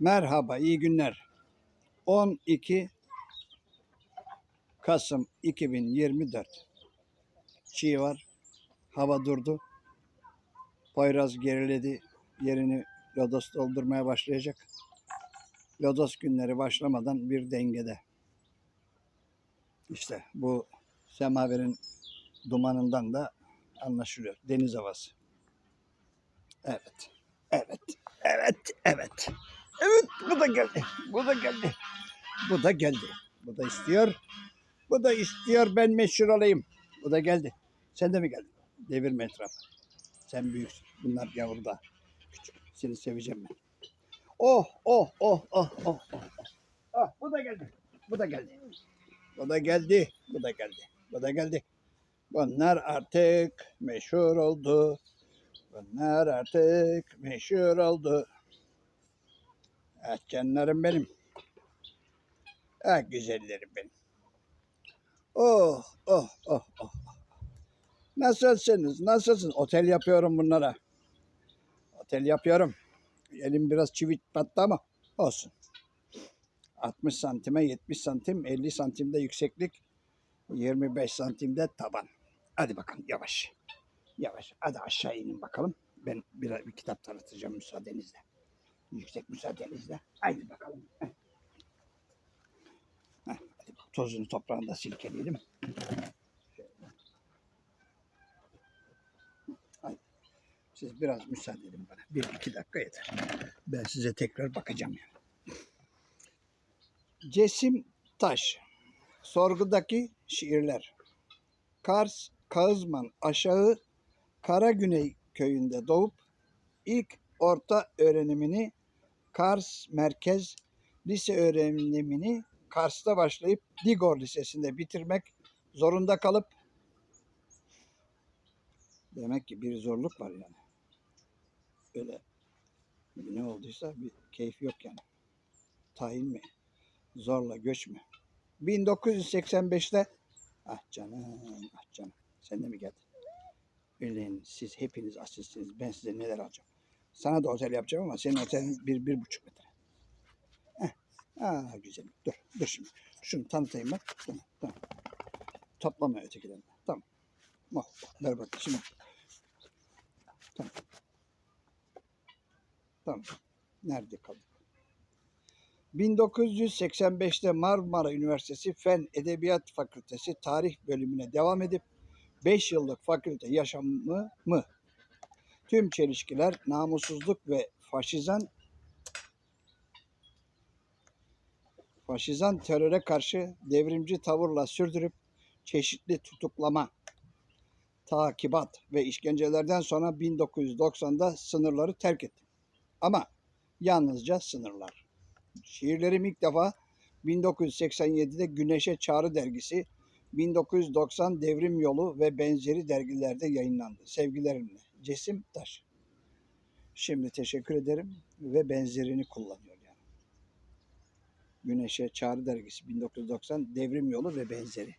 Merhaba, iyi günler. 12 Kasım 2024. Çiğ var. Hava durdu. Poyraz geriledi. Yerini lodos doldurmaya başlayacak. Lodos günleri başlamadan bir dengede. İşte bu semaverin dumanından da anlaşılıyor. Deniz havası. Evet. Evet. Evet. Evet. Evet. Bu da geldi. Bu da geldi. Bu da geldi. Bu da istiyor. Bu da istiyor ben meşhur olayım. Bu da geldi. Sen de mi geldin? Devirme etrafı. Sen büyüksün. Bunlar yavru da küçük. Seni seveceğim ben. Oh oh oh oh oh. oh. Ah, bu da geldi. Bu da geldi. Bu da geldi. Bu da geldi. Bu da geldi. Bunlar artık meşhur oldu. Bunlar artık meşhur oldu. Ah canlarım benim. Ah güzellerim benim. Oh oh oh oh. Nasılsınız? Nasılsınız? Otel yapıyorum bunlara. Otel yapıyorum. Elim biraz çivit battı ama olsun. 60 santime 70 santim 50 santimde yükseklik 25 santimde taban. Hadi bakalım yavaş. Yavaş. Hadi aşağı inin bakalım. Ben bir, bir kitap tanıtacağım müsaadenizle. Yüksek müsaadenizle. Haydi bakalım. Heh. Heh, hadi tozunu toprağını da silkeleyelim. Siz biraz müsaade edin bana. Bir iki dakika yeter. Ben size tekrar bakacağım yani. Cesim Taş. Sorgudaki şiirler. Kars, Kağızman aşağı Karagüney köyünde doğup ilk orta öğrenimini Kars Merkez Lise öğrenimini Kars'ta başlayıp Digor Lisesi'nde bitirmek zorunda kalıp demek ki bir zorluk var yani. Öyle ne olduysa bir keyif yok yani. Tayin mi? Zorla göç mü? 1985'te ah canım ah canım sen de mi geldin? Öyle siz hepiniz asistsiniz. Ben size neler alacağım. Sana da otel yapacağım ama senin otelin bir, bir buçuk metre. Heh. Aa güzel. Dur, dur şimdi. Şunu tanıtayım bak. Tamam, tamam. Toplama ötekilerini. Tamam. Oh, ver şimdi. Tamam. Tamam. Nerede kaldık? 1985'te Marmara Üniversitesi Fen Edebiyat Fakültesi Tarih bölümüne devam edip 5 yıllık fakülte yaşamı mı? Tüm çelişkiler, namussuzluk ve faşizan faşizan teröre karşı devrimci tavırla sürdürüp çeşitli tutuklama, takibat ve işkencelerden sonra 1990'da sınırları terk etti. Ama yalnızca sınırlar. Şiirlerim ilk defa 1987'de Güneşe Çağrı dergisi 1990 Devrim Yolu ve benzeri dergilerde yayınlandı. Sevgilerimle. Cesim Taş. Şimdi teşekkür ederim ve benzerini kullanıyor yani. Güneşe Çağrı Dergisi 1990 Devrim Yolu ve benzeri.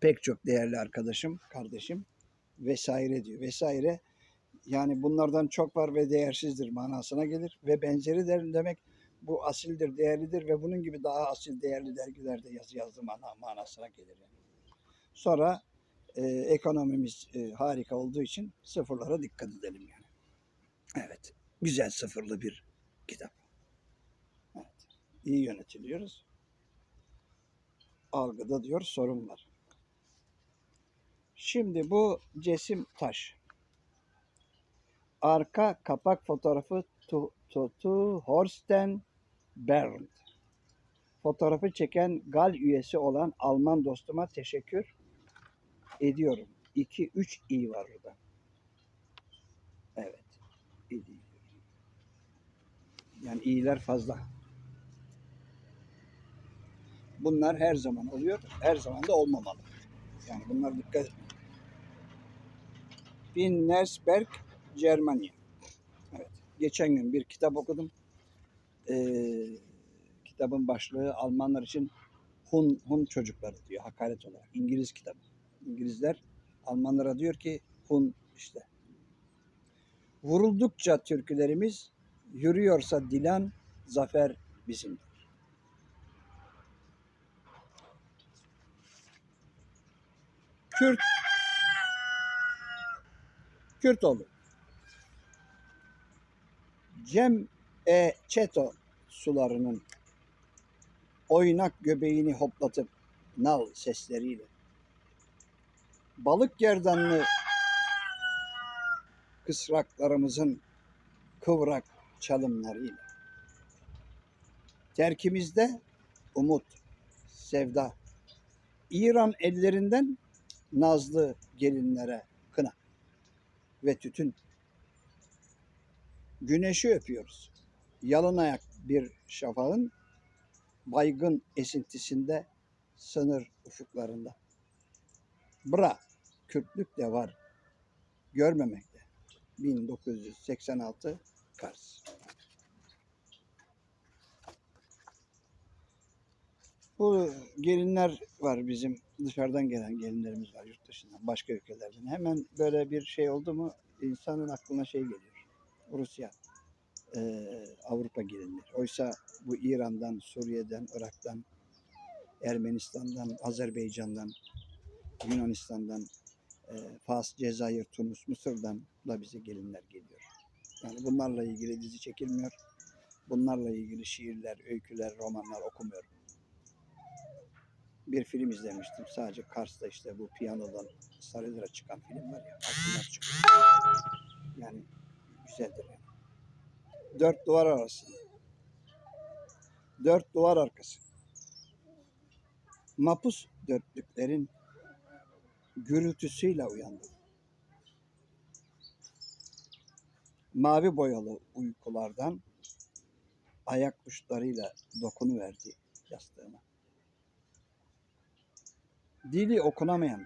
Pek çok değerli arkadaşım, kardeşim vesaire diyor. Vesaire yani bunlardan çok var ve değersizdir manasına gelir ve benzeri der demek bu asildir, değerlidir ve bunun gibi daha asil, değerli dergilerde yazı mana, manasına gelir. Yani. Sonra e, ekonomimiz e, harika olduğu için sıfırlara dikkat edelim yani. Evet, güzel sıfırlı bir kitap. Evet, iyi yönetiliyoruz. Algıda diyor sorun var. Şimdi bu cesim taş. Arka kapak fotoğrafı Tu- Tutu Horsten Bernd. Fotoğrafı çeken GAL üyesi olan Alman dostuma teşekkür ediyorum. 2-3 i var orada. Evet. Yani iyiler fazla. Bunlar her zaman oluyor. Her zaman da olmamalı. Yani bunlar dikkat edin. Finnersberg, Germanya. Evet. Geçen gün bir kitap okudum. Ee, kitabın başlığı Almanlar için Hun, Hun çocukları diyor hakaret olarak. İngiliz kitabı. İngilizler Almanlara diyor ki Hun işte. Vuruldukça türkülerimiz yürüyorsa Dilan zafer bizimdir. Kürt Kürtoğlu Cem E. Çeto sularının oynak göbeğini hoplatıp nal sesleriyle balık gerdanlı kısraklarımızın kıvrak çalımlarıyla terkimizde umut, sevda, İran ellerinden nazlı gelinlere kına ve tütün. Güneşi öpüyoruz. Yalın ayak bir şafağın baygın esintisinde sınır ufuklarında. Bra, Kürtlük de var. Görmemekte. 1986 Kars. Bu gelinler var bizim dışarıdan gelen gelinlerimiz var yurt dışından başka ülkelerden. Hemen böyle bir şey oldu mu insanın aklına şey geliyor. Rusya, eee, Avrupa gelinleri. Oysa bu İran'dan, Suriye'den, Irak'tan, Ermenistan'dan, Azerbaycan'dan, Yunanistan'dan, Fas, Cezayir, Tunus, Mısır'dan da bize gelinler geliyor. Yani bunlarla ilgili dizi çekilmiyor. Bunlarla ilgili şiirler, öyküler, romanlar okumuyorum. Bir film izlemiştim. Sadece Kars'ta işte bu piyanodan Sarıdır'a çıkan film var ya. Aklımdan çıkıyor. Yani güzeldir yani. Dört duvar arası. Dört duvar arkası. Mapus dörtlüklerin gürültüsüyle uyandım. Mavi boyalı uykulardan ayak uçlarıyla dokunuverdi yastığıma. Dili okunamayan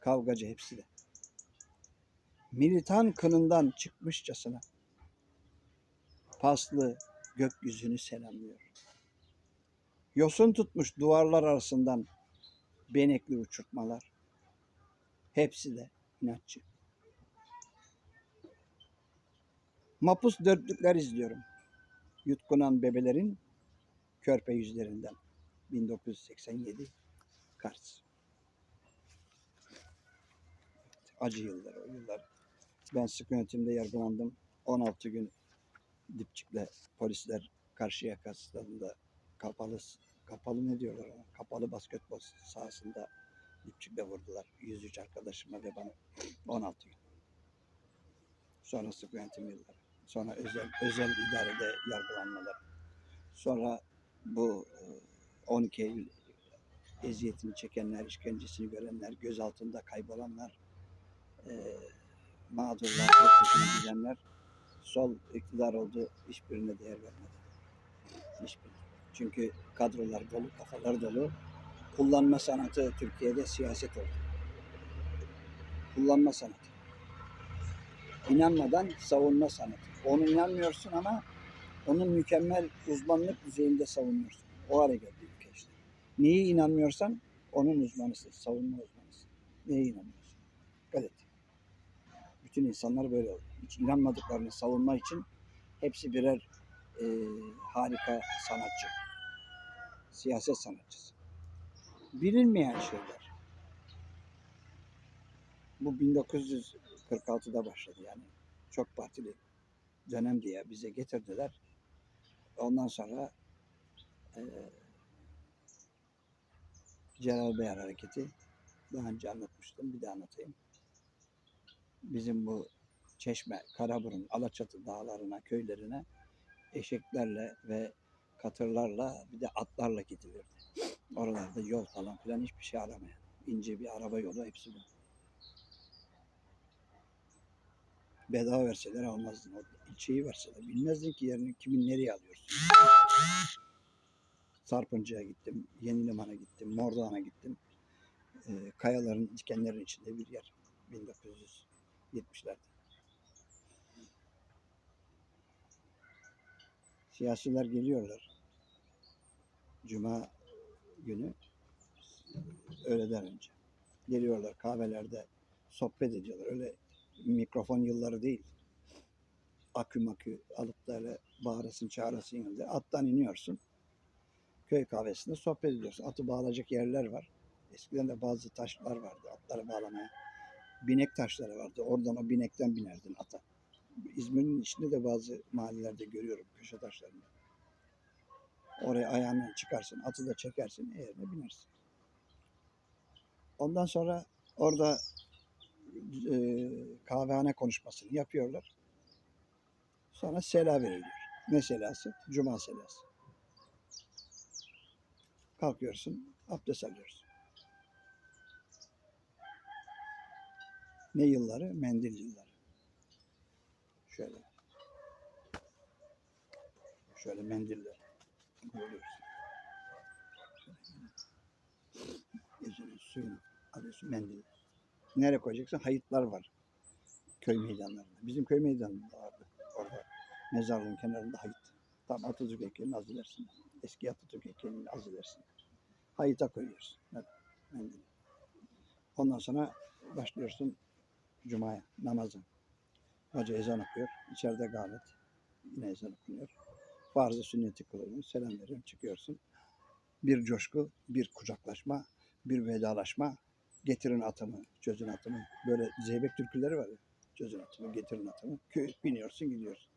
kavgacı hepsi de. Militan kınından çıkmışçasına paslı gökyüzünü selamlıyor. Yosun tutmuş duvarlar arasından benekli uçurtmalar. Hepsi de inatçı. Mapus dörtlükler izliyorum. Yutkunan bebelerin körpe yüzlerinden. 1987 Kars. Acı yıllar o yıllar. Ben sık yönetimde yargılandım. 16 gün dipçikle polisler Karşıyaka stadında kapalı kapalı ne diyorlar ona? Kapalı basketbol sahasında dipçikle vurdular. 103 arkadaşıma ve bana 16 gün. Sonra sık yönetim yılları. Sonra özel özel idarede yargılanmalar. Sonra bu e, 12 Eylül eziyetini çekenler, işkencesini görenler, gözaltında kaybolanlar, e, mağdurlar, gidenler sol iktidar oldu, hiçbirine değer vermedi. Hiçbirine. Çünkü kadrolar dolu, kafalar dolu. Kullanma sanatı Türkiye'de siyaset oldu. Kullanma sanatı. İnanmadan savunma sanatı. Onu inanmıyorsun ama onun mükemmel uzmanlık düzeyinde savunuyorsun. O hale geldi ülke işte. Neyi inanmıyorsan onun uzmanısın, savunma uzmanısın. Neye inanmıyorsun? Dikkat et. Bütün insanlar böyle oldu. Hiç inanmadıklarını savunma için hepsi birer e, harika sanatçı. Siyaset sanatçısı. Bilinmeyen şeyler. Bu 1946'da başladı yani. Çok partili dönem diye bize getirdiler. Ondan sonra e, Celal Beyar hareketi daha önce anlatmıştım. Bir de anlatayım. Bizim bu Çeşme, Karaburun, Alaçatı dağlarına, köylerine eşeklerle ve katırlarla bir de atlarla gidilirdi. Oralarda yol falan filan hiçbir şey aramayan. ince bir araba yolu hepsi bu. Bedava verseler almazdın. O ilçeyi verseler. Bilmezdin ki yerini kimin nereye alıyorsun. Sarpıncı'ya gittim, Yeni Liman'a gittim, Mordoğan'a gittim. Ee, kayaların, dikenlerin içinde bir yer. 1970'lerde. Siyasiler geliyorlar. Cuma günü öğleden önce. Geliyorlar kahvelerde sohbet ediyorlar. Öyle mikrofon yılları değil. Akü makü alıp da öyle bağırasın çağırasın yanında. Attan iniyorsun. Köy kahvesinde sohbet ediyorsun. Atı bağlayacak yerler var. Eskiden de bazı taşlar vardı atları bağlamaya. Binek taşları vardı. Oradan o binekten binerdin ata. İzmir'in içinde de bazı mahallelerde görüyorum köşe taşlarını. Oraya ayağını çıkarsın, atı da çekersin, eğerine binersin. Ondan sonra orada e, kahvehane konuşmasını yapıyorlar. Sonra sela veriliyor. Ne selası? Cuma selası. Kalkıyorsun, abdest alıyorsun. Ne yılları? Mendil yılları. Şöyle. Şöyle mendiller. Suyunu alıyorsun mendil. Nereye koyacaksın? Hayıtlar var. Köy meydanlarında. Bizim köy meydanında vardı. Orada. Mezarlığın kenarında hayıt. Tam Atatürk heykelini az ilersin. Eski Atatürk heykelini az ilersin. Hayıta koyuyorsun. Evet, mendil. Ondan sonra başlıyorsun Cuma'ya, namaza. Hoca ezan okuyor. İçeride gamet. Yine ezan okunuyor. Farzı sünneti kılıyor. Selam veriyorum. Çıkıyorsun. Bir coşku, bir kucaklaşma, bir vedalaşma. Getirin atımı, çözün atımı. Böyle zeybek türküleri var ya. Çözün atımı, getirin atımı. Köy, biniyorsun gidiyorsun.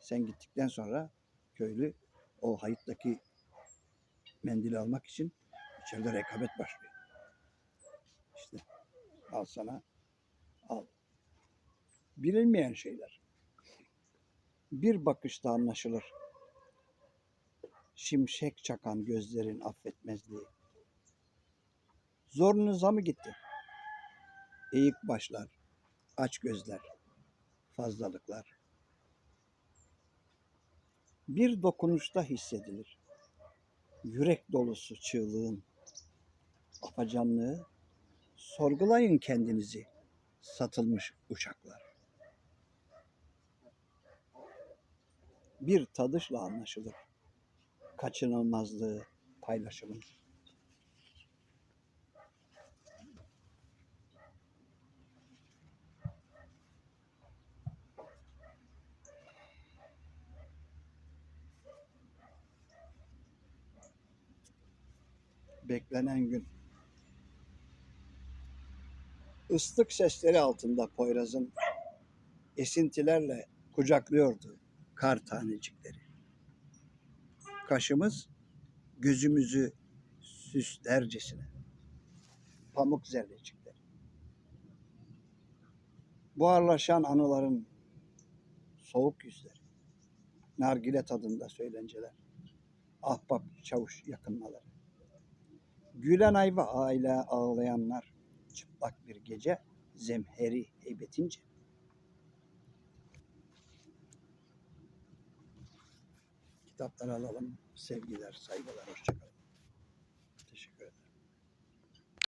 Sen gittikten sonra köylü o hayıttaki mendili almak için içeride rekabet başlıyor. İşte al sana al. Bilinmeyen şeyler. Bir bakışta anlaşılır. Şimşek çakan gözlerin affetmezliği. Zorunuza mı gitti? Eğik başlar, aç gözler, fazlalıklar. Bir dokunuşta hissedilir. Yürek dolusu çığlığın, afacanlığı, sorgulayın kendinizi satılmış uçaklar. Bir tadışla anlaşılır. Kaçınılmazlığı paylaşımın. Beklenen gün. Islık sesleri altında Poyraz'ın esintilerle kucaklıyordu kar tanecikleri. Kaşımız gözümüzü süslercesine. Pamuk zerrecikleri. Buharlaşan anıların soğuk yüzleri. Nargile tadında söylenceler. Ahbap çavuş yakınmaları. Gülen ayva aile ağlayanlar. Çıplak bir gece zemheri heybetince. Kitapları alalım. Sevgiler, saygılar, hoşçakalın.